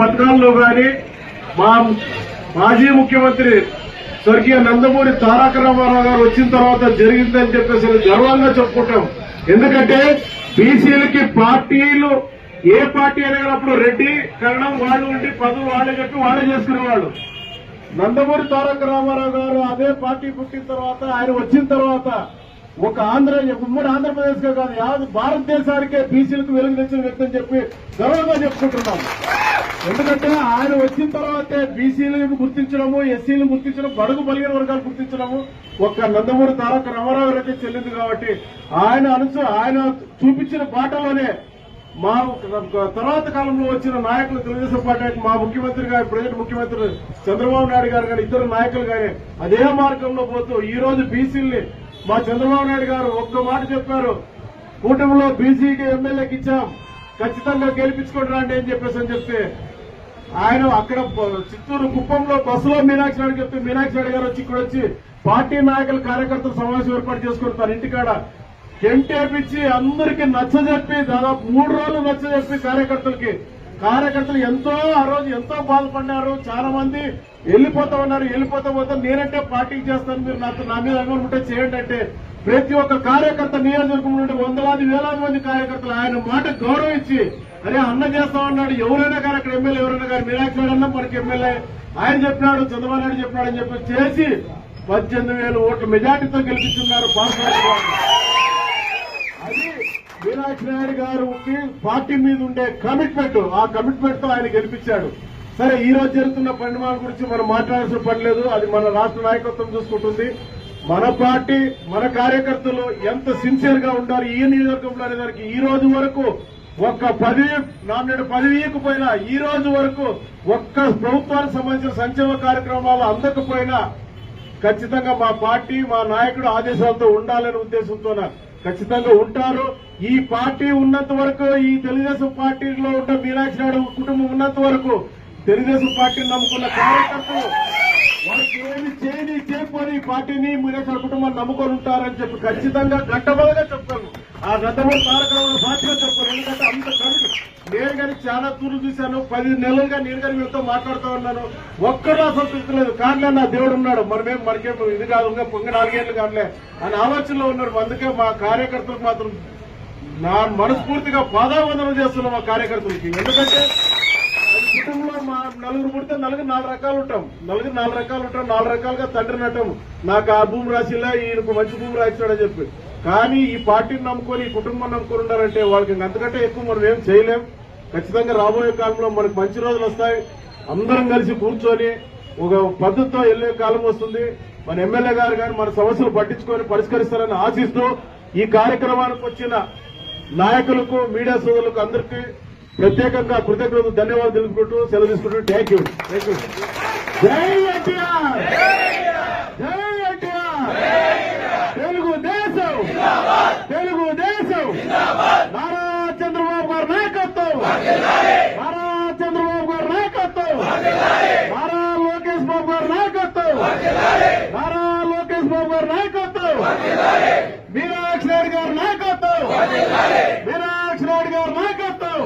పథకాల్లో గాని మా మాజీ ముఖ్యమంత్రి స్వర్గీయ నందమూరి తారక రామారావు గారు వచ్చిన తర్వాత జరిగిందని చెప్పేసి గర్వంగా చెప్పుకుంటాం. ఎందుకంటే బీసీలకి పార్టీలు ఏ పార్టీ అనేటప్పుడు రెడ్డి కరణం వాళ్ళు ఉండి పదవి వాళ్ళే చెప్పి వాళ్ళే చేసుకునేవాళ్ళు. నందమూరి తారక రామారావు గారు అదే పార్టీ పుట్టిన తర్వాత ఆయన వచ్చిన తర్వాత ఒక ఆంధ్ర ఉమ్మడి ఆంధ్రప్రదేశ్గా కాదు యావత్ భారతదేశానికే బీసీలకు వెలుగు తెచ్చిన వ్యక్తి అని చెప్పి గర్వంగా చెప్పుకుంటున్నాం. ఎందుకంటే ఆయన వచ్చిన తర్వాతే బీసీలను గుర్తించడము ఎస్సీలను గుర్తించడం బడుగు బలిగిన వర్గాలు గుర్తించడము ఒక్క నందమూరి తారక రామారావు గారికి చెల్లింది కాబట్టి ఆయన అనుసు ఆయన చూపించిన బాటలోనే మా తర్వాత కాలంలో వచ్చిన నాయకులు తెలుగుదేశం పార్టీ మా ముఖ్యమంత్రి గారు ప్రజెంట్ ముఖ్యమంత్రి చంద్రబాబు నాయుడు గారు కానీ ఇద్దరు నాయకులు కానీ అదే మార్గంలో పోతూ ఈ రోజు బీసీల్ని మా చంద్రబాబు నాయుడు గారు ఒక్క మాట చెప్పారు. కూటమిలో బీసీకి ఎమ్మెల్యేకి ఇచ్చాం. ఖచ్చితంగా గెలిపించుకోండి రండి అని చెప్పేసి అని చెప్తే ఆయన అక్కడ చిత్తూరు కుప్పంలో బస్సులో మీనాక్షి నాయుడు చెప్తే మీనాక్షి నాయుడు గారు వచ్చి ఇక్కడ వచ్చి పార్టీ నాయకుల కార్యకర్తలు సమావేశం ఏర్పాటు చేసుకుని తన ఇంటికాడ టెంట్ వేపించి అందరికి నచ్చజెప్పి దాదాపు మూడు రోజులు నచ్చజెప్పి కార్యకర్తలకి కార్యకర్తలు ఎంతో ఆ రోజు ఎంతో బాధపడినారు చాలా మంది వెళ్ళిపోతా ఉన్నారు. వెళ్ళిపోతా పోతా నేనంటే పార్టీకి చేస్తాను. మీరు నాతో నా మీద అభిమానం ఉంటే చేయండి అంటే ప్రతి ఒక్క కార్యకర్త నియోజకవర్గం నుండి వందలాది వేలాది మంది కార్యకర్తలు ఆయన మాట గౌరవం ఇచ్చి అరే అన్న చేస్తా ఉన్నాడు. ఎవరైనా కానీ అక్కడ ఎమ్మెల్యే ఎవరైనా కానీ మీనాక్షి అన్న మనకి ఎమ్మెల్యే ఆయన చెప్పినాడు చంద్రబాబు నాయుడు చెప్పినాడు అని చెప్పి చేసి పద్దెనిమిది వేల ఓట్ల మెజార్టీతో గెలిపించున్నారు. పార్టీ నాయుడు గారికి పార్టీ మీద ఉండే కమిట్మెంట్ ఆ కమిట్మెంట్తో ఆయన గెలిపించాడు. సరే ఈ రోజు జరుగుతున్న పరిణామాల గురించి మనం మాట్లాడాల్సిన పని లేదు. అది మన రాష్ట్ర నాయకత్వం చూసుకుంటుంది. మన పార్టీ మన కార్యకర్తలు ఎంత సిన్సియర్గా ఉండాలి ఈ నియోజకవర్గంలో అనే దానికి ఈ రోజు వరకు ఒక్క పదవి నామినేట్ పదవి ఇవ్వకపోయినా ఈ రోజు వరకు ఒక్క ప్రభుత్వానికి సంబంధించిన సంక్షేమ కార్యక్రమాలు అందకపోయినా ఖచ్చితంగా మా పార్టీ మా నాయకుడు ఆదేశాలతో ఉండాలనే ఉద్దేశంతో ఖచ్చితంగా ఉంటారు. ఈ పార్టీ ఉన్నంత వరకు ఈ తెలుగుదేశం పార్టీలో ఉన్న మీనాక్షి నాయుడు కుటుంబం ఉన్నంత వరకు తెలుగుదేశం పార్టీని నమ్ముకున్న కార్యకర్తలు వాళ్ళకి ఏమి చేయని చేయకపోని పార్టీని మీనాక్షి కుటుంబాన్ని నమ్ముకొని ఉంటారని చెప్పి ఖచ్చితంగా గట్టబలగా చెప్తాను. ఆ గతంలో కార్యక్రమంలో సాక్షిగా చెప్పారు. ఎందుకంటే అంత కరుడు నేను కానీ చాలా తూర్లు చూశాను. పది నెలలుగా నేను కానీ మీతో మాట్లాడుతూ ఉన్నాను. ఒక్కడో అసంతృప్తి లేదు కానీ నా దేవుడు ఉన్నాడు. మనమేం మనకేం ఇది కాదు. ఇంకా పొంగ నాలుగేళ్ళు కాదులే అని ఆలోచనలో ఉన్నాడు. అందుకే మా కార్యకర్తలకు మాత్రం నా మనస్ఫూర్తిగా పాదావందనం చేస్తున్నాం మా కార్యకర్తలకి. ఎందుకంటే కుటుంబంలో మా నలుగురు పుడితే నలుగురు నాలుగు రకాలు ఉంటాం. నలుగురు నాలుగు రకాలు ఉంటాం. నాలుగు రకాలుగా తండ్రి నటం నాకు ఆ భూమి రాసిలా ఈయనకు మంచి భూమి రాసినాడని చెప్పి. కానీ ఈ పార్టీని నమ్ముకొని ఈ కుటుంబం నమ్ముకొని ఉన్నారంటే వాళ్ళకి అంతకంటే ఎక్కువ మనం ఏం చేయలేం. ఖచ్చితంగా రాబోయే కాలంలో మనకు మంచి రోజులు వస్తాయి. అందరం కలిసి కూర్చొని ఒక పద్ధతితో వెళ్ళే కాలం వస్తుంది. మన ఎమ్మెల్యే గారు కానీ మన సమస్యలు పట్టించుకొని పరిష్కరిస్తారని ఆశిస్తూ ఈ కార్యక్రమానికి వచ్చిన నాయకులకు మీడియా సోదరులకు అందరికీ ప్రత్యేకంగా కృతజ్ఞతలు ధన్యవాదాలు తెలుపుకుంటూ సెలవు తీసుకుంటూ థ్యాంక్ యూ. Thank you. జై ఎన్టీఆర్ జై ఎన్టీఆర్ తెలుగుదేశం తెలుగుదేశం నారా చంద్రబాబు గారి నాయకత్వం నారా చంద్రబాబు గారు నాయకత్వం. నారా లోకేష్ బాబు గారు నాయకత్వం. నారా లోకేష్ బాబు గారు నాయకత్వం. మీనాక్షి నాయుడు గారు నాయకత్వం. మీనాక్షి నాయుడు గారు నాయకత్వం.